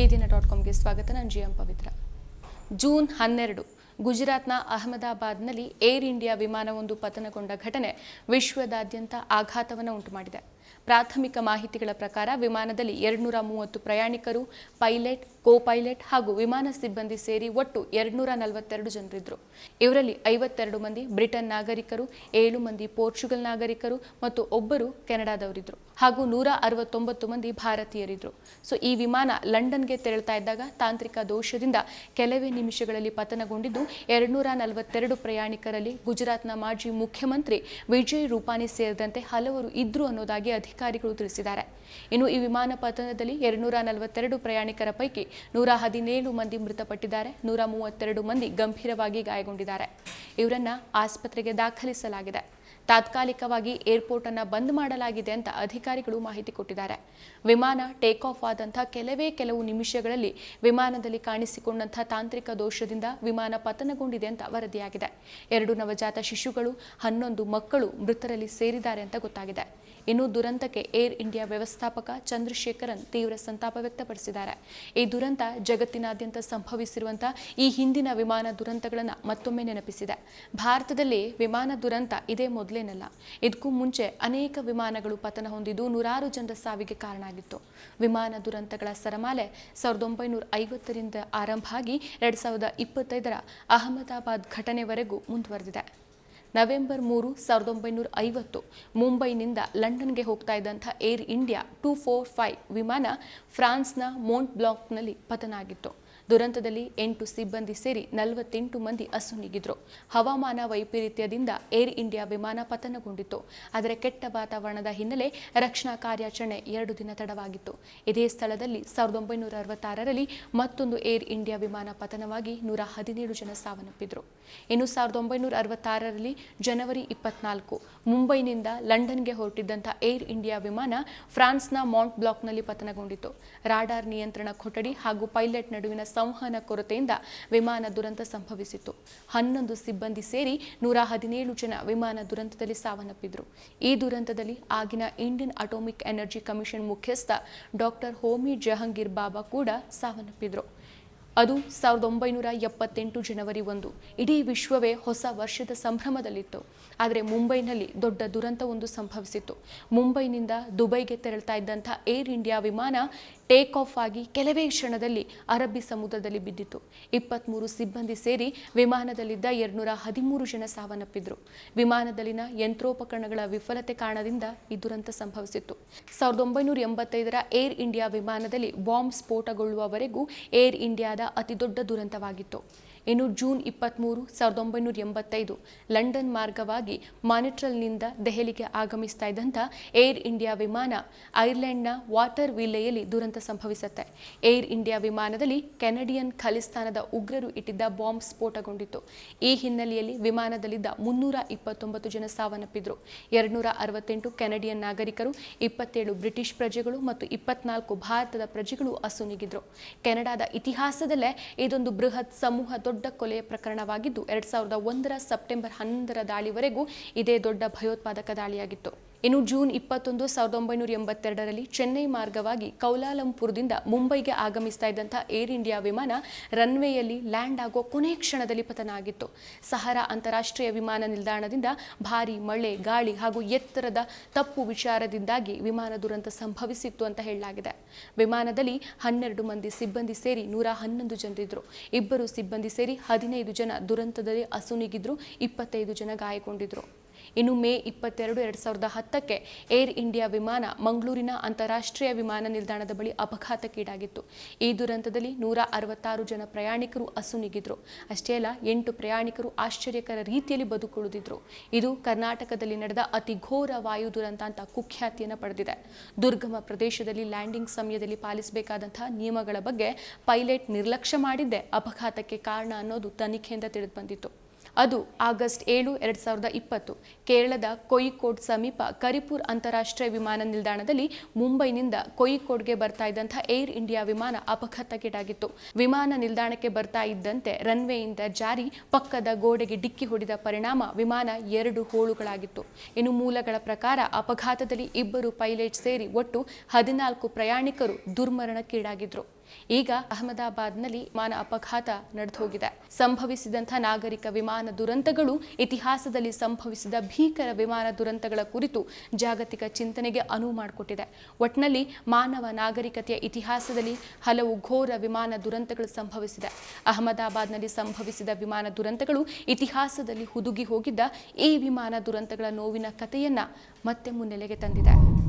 ಈ ದಿನ ಡಾಟ್ ಕಾಮ್ಗೆ ಸ್ವಾಗತ. ನಾನು ಜಿ ಎಂ ಪವಿತ್ರ. ಜೂನ್ ಹನ್ನೆರಡು, ಗುಜರಾತ್ನ ಅಹಮದಾಬಾದ್ನಲ್ಲಿ ಏರ್ ಇಂಡಿಯಾ ವಿಮಾನವೊಂದು ಪತನಗೊಂಡ ಘಟನೆ ವಿಶ್ವದಾದ್ಯಂತ ಆಘಾತವನ್ನು ಉಂಟುಮಾಡಿದೆ. ಪ್ರಾಥಮಿಕ ಮಾಹಿತಿಗಳ ಪ್ರಕಾರ ವಿಮಾನದಲ್ಲಿ ಎರಡ್ನೂರ ಮೂವತ್ತು ಪ್ರಯಾಣಿಕರು, ಪೈಲಟ್ ಕೋ ಪೈಲಟ್ ಹಾಗೂ ವಿಮಾನ ಸಿಬ್ಬಂದಿ ಸೇರಿ ಒಟ್ಟು ಎರಡ್ನೂರ ನಲವತ್ತೆರಡು ಜನರಿದ್ದರು. ಇವರಲ್ಲಿ ಐವತ್ತೆರಡು ಮಂದಿ ಬ್ರಿಟನ್ ನಾಗರಿಕರು, ಏಳು ಮಂದಿ ಪೋರ್ಚುಗಲ್ ನಾಗರಿಕರು ಮತ್ತು ಒಬ್ಬರು ಕೆನಡಾದವರಿದ್ದರು ಹಾಗೂ ನೂರ ಅರವತ್ತೊಂಬತ್ತು ಮಂದಿ ಭಾರತೀಯರಿದ್ದರು. ಸೊ, ಈ ವಿಮಾನ ಲಂಡನ್ಗೆ ತೆರಳ್ತಾ ಇದ್ದಾಗ ತಾಂತ್ರಿಕ ದೋಷದಿಂದ ಕೆಲವೇ ನಿಮಿಷಗಳಲ್ಲಿ ಪತನಗೊಂಡಿದ್ದು ಎರಡ್ನೂರ ನಲವತ್ತೆರಡು ಪ್ರಯಾಣಿಕರಲ್ಲಿ ಗುಜರಾತ್ನ ಮಾಜಿ ಮುಖ್ಯಮಂತ್ರಿ ವಿಜಯ್ ರೂಪಾನಿ ಸೇರಿದಂತೆ ಹಲವರು ಇದ್ರು ಅನ್ನೋದಾಗಿ ಅಧಿಕಾರಿಗಳು ತಿಳಿಸಿದ್ದಾರೆ. ಇನ್ನು ಈ ವಿಮಾನ ಪತನದಲ್ಲಿ ಎರಡುನೂರ ನಲವತ್ತೆರಡು ಪ್ರಯಾಣಿಕರ ಪೈಕಿ ನೂರ ಹದಿನೇಳು ಮಂದಿ ಮೃತಪಟ್ಟಿದ್ದಾರೆ. ನೂರ ಮೂವತ್ತೆರಡು ಮಂದಿ ಗಂಭೀರವಾಗಿ ಗಾಯಗೊಂಡಿದ್ದಾರೆ. ಇವರನ್ನ ಆಸ್ಪತ್ರೆಗೆ ದಾಖಲಿಸಲಾಗಿದೆ. ತಾತ್ಕಾಲಿಕವಾಗಿ ಏರ್ಪೋರ್ಟ್ ಅನ್ನ ಬಂದ್ ಮಾಡಲಾಗಿದೆ ಅಂತ ಅಧಿಕಾರಿಗಳು ಮಾಹಿತಿ ಕೊಟ್ಟಿದ್ದಾರೆ. ವಿಮಾನ ಟೇಕ್ ಆಫ್ ಆದಂಥ ಕೆಲವೇ ಕೆಲವು ನಿಮಿಷಗಳಲ್ಲಿ ವಿಮಾನದಲ್ಲಿ ಕಾಣಿಸಿಕೊಂಡಂಥ ತಾಂತ್ರಿಕ ದೋಷದಿಂದ ವಿಮಾನ ಪತನಗೊಂಡಿದೆ ಅಂತ ವರದಿಯಾಗಿದೆ. ಎರಡು ನವಜಾತ ಶಿಶುಗಳು, ಹನ್ನೊಂದು ಮಕ್ಕಳು ಮೃತರಲ್ಲಿ ಸೇರಿದ್ದಾರೆ ಅಂತ ಗೊತ್ತಾಗಿದೆ. ಇನ್ನು ದುರಂತಕ್ಕೆ ಏರ್ ಇಂಡಿಯಾ ವ್ಯವಸ್ಥಾಪಕ ಚಂದ್ರಶೇಖರನ್ ತೀವ್ರ ಸಂತಾಪ ವ್ಯಕ್ತಪಡಿಸಿದ್ದಾರೆ. ಈ ದುರಂತ ಜಗತ್ತಿನಾದ್ಯಂತ ಸಂಭವಿಸಿರುವಂತಹ ಈ ಹಿಂದಿನ ವಿಮಾನ ದುರಂತಗಳನ್ನು ಮತ್ತೊಮ್ಮೆ ನೆನಪಿಸಿದೆ. ಭಾರತದಲ್ಲಿ ವಿಮಾನ ದುರಂತ ಇದೇ ಮೊದಲೇನಲ್ಲ, ಇದಕ್ಕೂ ಮುಂಚೆ ಅನೇಕ ವಿಮಾನಗಳು ಪತನ ಹೊಂದಿದ್ದು ನೂರಾರು ಜನರ ಸಾವಿಗೆ ಕಾರಣ ಆಗಿತ್ತು ವಿಮಾನ ದುರಂತಗಳ ಸರಮಾಲೆ ಸಾವಿರದ ಒಂಬೈನೂರ ಐವತ್ತರಿಂದ ಆರಂಭ ಆಗಿ ಎರಡ್ ಸಾವಿರದ ಇಪ್ಪತ್ತೈದರ ಅಹಮದಾಬಾದ್ ಘಟನೆವರೆಗೂ ಮುಂದುವರೆದಿದೆ. ನವೆಂಬರ್ ಮೂರು, ಸಾವಿರದ ಒಂಬೈನೂರ ಐವತ್ತು ಮುಂಬೈನಿಂದ ಲಂಡನ್ಗೆ ಹೋಗ್ತಾ ಇದ್ದಂಥ air India two four five ವಿಮಾನ ಫ್ರಾನ್ಸ್ನ ಮೋಂಟ್ ಬ್ಲಾಕ್ನಲ್ಲಿ ಪತನ ಆಗಿತ್ತು ದುರಂತದಲ್ಲಿ ಎಂಟು ಸಿಬ್ಬಂದಿ ಸೇರಿ ನಲವತ್ತೆಂಟು ಮಂದಿ ಅಸುನೀಗಿದ್ರು. ಹವಾಮಾನ ವೈಪರೀತ್ಯದಿಂದ ಏರ್ ಇಂಡಿಯಾ ವಿಮಾನ ಪತನಗೊಂಡಿತ್ತು. ಆದರೆ ಕೆಟ್ಟ ವಾತಾವರಣದ ಹಿನ್ನೆಲೆ ರಕ್ಷಣಾ ಕಾರ್ಯಾಚರಣೆ ಎರಡು ದಿನ ತಡವಾಗಿತ್ತು. ಇದೇ ಸ್ಥಳದಲ್ಲಿ ಸಾವಿರದ ಒಂಬೈನೂರ ಅರವತ್ತಾರರಲ್ಲಿ ಮತ್ತೊಂದು ಏರ್ ಇಂಡಿಯಾ ವಿಮಾನ ಪತನವಾಗಿ ನೂರ ಹದಿನೇಳು ಜನ ಸಾವನ್ನಪ್ಪಿದ್ರು. ಇನ್ನು ಸಾವಿರದ ಒಂಬೈನೂರ ಅರವತ್ತಾರರಲ್ಲಿ ಜನವರಿ ಇಪ್ಪತ್ನಾಲ್ಕು. ಮುಂಬೈನಿಂದ ಲಂಡನ್ಗೆ ಹೊರಟಿದ್ದಂಥ ಏರ್ ಇಂಡಿಯಾ ವಿಮಾನ ಫ್ರಾನ್ಸ್ನ ಮೌಂಟ್ ಬ್ಲಾಕ್ನಲ್ಲಿ ಪತನಗೊಂಡಿತು ರಾಡಾರ್ ನಿಯಂತ್ರಣ ಕೊಠಡಿ ಹಾಗೂ ಪೈಲಟ್ ನಡುವಿನ ಸಂವಹನ ಕೊರತೆಯಿಂದ ವಿಮಾನ ದುರಂತ ಸಂಭವಿಸಿತು ಹನ್ನೊಂದು ಸಿಬ್ಬಂದಿ ಸೇರಿ ನೂರ ಹದಿನೇಳು ಜನ ವಿಮಾನ ದುರಂತದಲ್ಲಿ ಸಾವನ್ನಪ್ಪಿದ್ರು. ಈ ದುರಂತದಲ್ಲಿ ಆಗಿನ ಇಂಡಿಯನ್ ಅಟೋಮಿಕ್ ಎನರ್ಜಿ ಕಮಿಷನ್ ಮುಖ್ಯಸ್ಥ ಡಾಕ್ಟರ್ ಹೋಮಿ ಜಹಂಗೀರ್ ಬಾಬಾ ಕೂಡ ಸಾವನ್ನಪ್ಪಿದ್ರು. ಅದು ಸಾವಿರದ ಒಂಬೈನೂರ ಎಪ್ಪತ್ತೆಂಟು ಜನವರಿ ಒಂದು. ಇಡೀ ವಿಶ್ವವೇ ಹೊಸ ವರ್ಷದ ಸಂಭ್ರಮದಲ್ಲಿತ್ತು. ಆದರೆ ಮುಂಬೈನಲ್ಲಿ ದೊಡ್ಡ ದುರಂತವೊಂದು ಸಂಭವಿಸಿತ್ತು. ಮುಂಬೈನಿಂದ ದುಬೈಗೆ ತೆರಳ್ತಾ ಇದ್ದಂಥ ಏರ್ ಇಂಡಿಯಾ ವಿಮಾನ ಟೇಕ್ ಆಫ್ ಆಗಿ ಕೆಲವೇ ಕ್ಷಣದಲ್ಲಿ ಅರಬ್ಬಿ ಸಮುದ್ರದಲ್ಲಿ ಬಿದ್ದಿತ್ತು. ಇಪ್ಪತ್ತ್ಮೂರು ಸಿಬ್ಬಂದಿ ಸೇರಿ ವಿಮಾನದಲ್ಲಿದ್ದ ಎರಡ್ನೂರ ಹದಿಮೂರು ಜನ ಸಾವನ್ನಪ್ಪಿದ್ರು. ವಿಮಾನದಲ್ಲಿನ ಯಂತ್ರೋಪಕರಣಗಳ ವಿಫಲತೆ ಕಾರಣದಿಂದ ಈ ದುರಂತ ಸಂಭವಿಸಿತ್ತು. ಸಾವಿರದ ಒಂಬೈನೂರ ಎಂಬತ್ತೈದರ ಏರ್ ಇಂಡಿಯಾ ವಿಮಾನದಲ್ಲಿ ಬಾಂಬ್ ಸ್ಫೋಟಗೊಳ್ಳುವವರೆಗೂ ಏರ್ ಇಂಡಿಯಾದ ಅತಿದೊಡ್ಡ ದುರಂತವಾಗಿತ್ತು. ಇನ್ನು ಜೂನ್ ಇಪ್ಪತ್ತ್ಮೂರು ಸಾವಿರದ ಒಂಬೈನೂರ ಎಂಬತ್ತೈದು, ಲಂಡನ್ ಮಾರ್ಗವಾಗಿ ಮಾನಿಟ್ರಲ್ನಿಂದ ದೆಹಲಿಗೆ ಆಗಮಿಸ್ತಾ ಇದ್ದಂಥ ಏರ್ ಇಂಡಿಯಾ ವಿಮಾನ ಐರ್ಲೆಂಡ್ನ ವಾಟರ್ ವಿಲ್ಲೆಯಲ್ಲಿ ದುರಂತ ಸಂಭವಿಸುತ್ತೆ. ಏರ್ ಇಂಡಿಯಾ ವಿಮಾನದಲ್ಲಿ ಕೆನಡಿಯನ್ ಖಲಿಸ್ತಾನದ ಉಗ್ರರು ಇಟ್ಟಿದ್ದ ಬಾಂಬ್ ಸ್ಫೋಟಗೊಂಡಿತ್ತು. ಈ ಹಿನ್ನೆಲೆಯಲ್ಲಿ ವಿಮಾನದಲ್ಲಿದ್ದ ಮುನ್ನೂರ ಇಪ್ಪತ್ತೊಂಬತ್ತು ಜನ ಸಾವನ್ನಪ್ಪಿದ್ರು. ಎರಡ್ನೂರ ಅರವತ್ತೆಂಟು ಕೆನಡಿಯನ್ ನಾಗರಿಕರು, ಇಪ್ಪತ್ತೇಳು ಬ್ರಿಟಿಷ್ ಪ್ರಜೆಗಳು ಮತ್ತು ಇಪ್ಪತ್ನಾಲ್ಕು ಭಾರತದ ಪ್ರಜೆಗಳು ಅಸುನೀಗಿದ್ರು ಕೆನಡಾದ ಇತಿಹಾಸದಲ್ಲೇ ಇದೊಂದು ಬೃಹತ್ ಸಮೂಹ ದೊಡ್ಡ ಕೊಲೆಯ ಪ್ರಕರಣವಾಗಿದ್ದು, ಎರಡ್ ಸಾವಿರದ ಒಂದರ ಸೆಪ್ಟೆಂಬರ್ ಹನ್ನೊಂದರ ದಾಳಿವರೆಗೂ ಇದೇ ದೊಡ್ಡ ಭಯೋತ್ಪಾದಕ ದಾಳಿಯಾಗಿತ್ತು. ಇನ್ನು ಜೂನ್ ಇಪ್ಪತ್ತೊಂದು ಸಾವಿರದ ಒಂಬೈನೂರ ಎಂಬತ್ತೆರಡರಲ್ಲಿ ಚೆನ್ನೈ ಮಾರ್ಗವಾಗಿ ಕೌಲಾಲಂಪುರದಿಂದ ಮುಂಬೈಗೆ ಆಗಮಿಸ್ತಾ ಇದ್ದಂಥ ಏರ್ ಇಂಡಿಯಾ ವಿಮಾನ ರನ್ವೇಯಲ್ಲಿ ಲ್ಯಾಂಡ್ ಆಗೋ ಕೊನೆ ಕ್ಷಣದಲ್ಲಿ ಪತನ ಆಗಿತ್ತು ಸಹರಾ ಅಂತಾರಾಷ್ಟ್ರೀಯ ವಿಮಾನ ನಿಲ್ದಾಣದಿಂದ ಭಾರಿ ಮಳೆ, ಗಾಳಿ ಹಾಗೂ ಎತ್ತರದ ತಪ್ಪು ವಿಚಾರದಿಂದಾಗಿ ವಿಮಾನ ದುರಂತ ಸಂಭವಿಸಿತ್ತು ಅಂತ ಹೇಳಲಾಗಿದೆ. ವಿಮಾನದಲ್ಲಿ ಹನ್ನೆರಡು ಮಂದಿ ಸಿಬ್ಬಂದಿ ಸೇರಿ ನೂರ ಹನ್ನೊಂದು ಜನರಿದ್ದರು ಇಬ್ಬರು ಸಿಬ್ಬಂದಿ ಸೇರಿ ಹದಿನೈದು ಜನ ದುರಂತದಲ್ಲಿ ಅಸುನೀಗಿದ್ರು, ಇಪ್ಪತ್ತೈದು ಜನ ಗಾಯಗೊಂಡಿದ್ರು. ಇನ್ನು ಮೇ ಇಪ್ಪತ್ತೆರಡು, ಎರಡು ಸಾವಿರದ ಹತ್ತಕ್ಕೆ ಏರ್ ಇಂಡಿಯಾ ವಿಮಾನ ಮಂಗಳೂರಿನ ಅಂತಾರಾಷ್ಟ್ರೀಯ ವಿಮಾನ ನಿಲ್ದಾಣದ ಬಳಿ ಅಪಘಾತಕ್ಕೀಡಾಗಿತ್ತು. ಈ ದುರಂತದಲ್ಲಿ ನೂರ ಅರವತ್ತಾರು ಜನ ಪ್ರಯಾಣಿಕರು ಅಸುನೀಗಿದ್ರು ಅಷ್ಟೇ ಅಲ್ಲ, ಎಂಟು ಪ್ರಯಾಣಿಕರು ಆಶ್ಚರ್ಯಕರ ರೀತಿಯಲ್ಲಿ ಬದುಕುಳಿದಿದ್ರು. ಇದು ಕರ್ನಾಟಕದಲ್ಲಿ ನಡೆದ ಅತಿ ಘೋರ ವಾಯು ದುರಂತ ಅಂತ ಕುಖ್ಯಾತಿಯನ್ನು ಪಡೆದಿದೆ. ದುರ್ಗಮ ಪ್ರದೇಶದಲ್ಲಿ ಲ್ಯಾಂಡಿಂಗ್ ಸಮಯದಲ್ಲಿ ಪಾಲಿಸಬೇಕಾದಂತಹ ನಿಯಮಗಳ ಬಗ್ಗೆ ಪೈಲಟ್ ನಿರ್ಲಕ್ಷ್ಯ ಮಾಡಿದ್ದೇ ಅಪಘಾತಕ್ಕೆ ಕಾರಣ ಅನ್ನೋದು ತನಿಖೆಯಿಂದ ತಿಳಿದು ಬಂದಿತ್ತು. ಅದು ಆಗಸ್ಟ್ ಏಳು, ಎರಡ್ ಸಾವಿರದ ಇಪ್ಪತ್ತು. ಕೇರಳದ ಕೊಯಿಕೋಡ್ ಸಮೀಪ ಕರಿಪುರ್ ಅಂತಾರಾಷ್ಟ್ರೀಯ ವಿಮಾನ ನಿಲ್ದಾಣದಲ್ಲಿ ಮುಂಬೈನಿಂದ ಕೊಯಿಕೋಡ್ಗೆ ಬರ್ತಾ ಇದ್ದಂಥ ಏರ್ ಇಂಡಿಯಾ ವಿಮಾನ ಅಪಘಾತಕ್ಕೀಡಾಗಿತ್ತು. ವಿಮಾನ ನಿಲ್ದಾಣಕ್ಕೆ ಬರ್ತಾ ಇದ್ದಂತೆ ರನ್ವೇಯಿಂದ ಜಾರಿ ಪಕ್ಕದ ಗೋಡೆಗೆ ಡಿಕ್ಕಿ ಹೊಡೆದ ಪರಿಣಾಮ ವಿಮಾನ ಎರಡು ಹೋಳುಗಳಾಗಿತ್ತು. ಇನ್ನು ಮೂಲಗಳ ಪ್ರಕಾರ ಅಪಘಾತದಲ್ಲಿ ಇಬ್ಬರು ಪೈಲಟ್ ಸೇರಿ ಒಟ್ಟು ಹದಿನಾಲ್ಕು ಪ್ರಯಾಣಿಕರು ದುರ್ಮರಣಕ್ಕೀಡಾಗಿದ್ರು. ಈಗ ಅಹಮದಾಬಾದ್ನಲ್ಲಿ ವಿಮಾನ ಅಪಘಾತ ನಡೆದು ಹೋಗಿದೆ ಸಂಭವಿಸಿದಂಥ ನಾಗರಿಕ ವಿಮಾನ ದುರಂತಗಳು ಇತಿಹಾಸದಲ್ಲಿ ಸಂಭವಿಸಿದ ಭೀಕರ ವಿಮಾನ ದುರಂತಗಳ ಕುರಿತು ಜಾಗತಿಕ ಚಿಂತನೆಗೆ ಅನುವು ಮಾಡಿಕೊಟ್ಟಿದೆ. ಒಟ್ನಲ್ಲಿ ಮಾನವ ನಾಗರಿಕತೆಯ ಇತಿಹಾಸದಲ್ಲಿ ಹಲವು ಘೋರ ವಿಮಾನ ದುರಂತಗಳು ಸಂಭವಿಸಿದೆ. ಅಹಮದಾಬಾದ್ನಲ್ಲಿ ಸಂಭವಿಸಿದ ವಿಮಾನ ದುರಂತಗಳು ಇತಿಹಾಸದಲ್ಲಿ ಹುದುಗಿ ಹೋಗಿದ್ದ ಈ ವಿಮಾನ ದುರಂತಗಳ ನೋವಿನ ಕಥೆಯನ್ನ ಮತ್ತೆ ಮುನ್ನೆಲೆಗೆ ತಂದಿದೆ.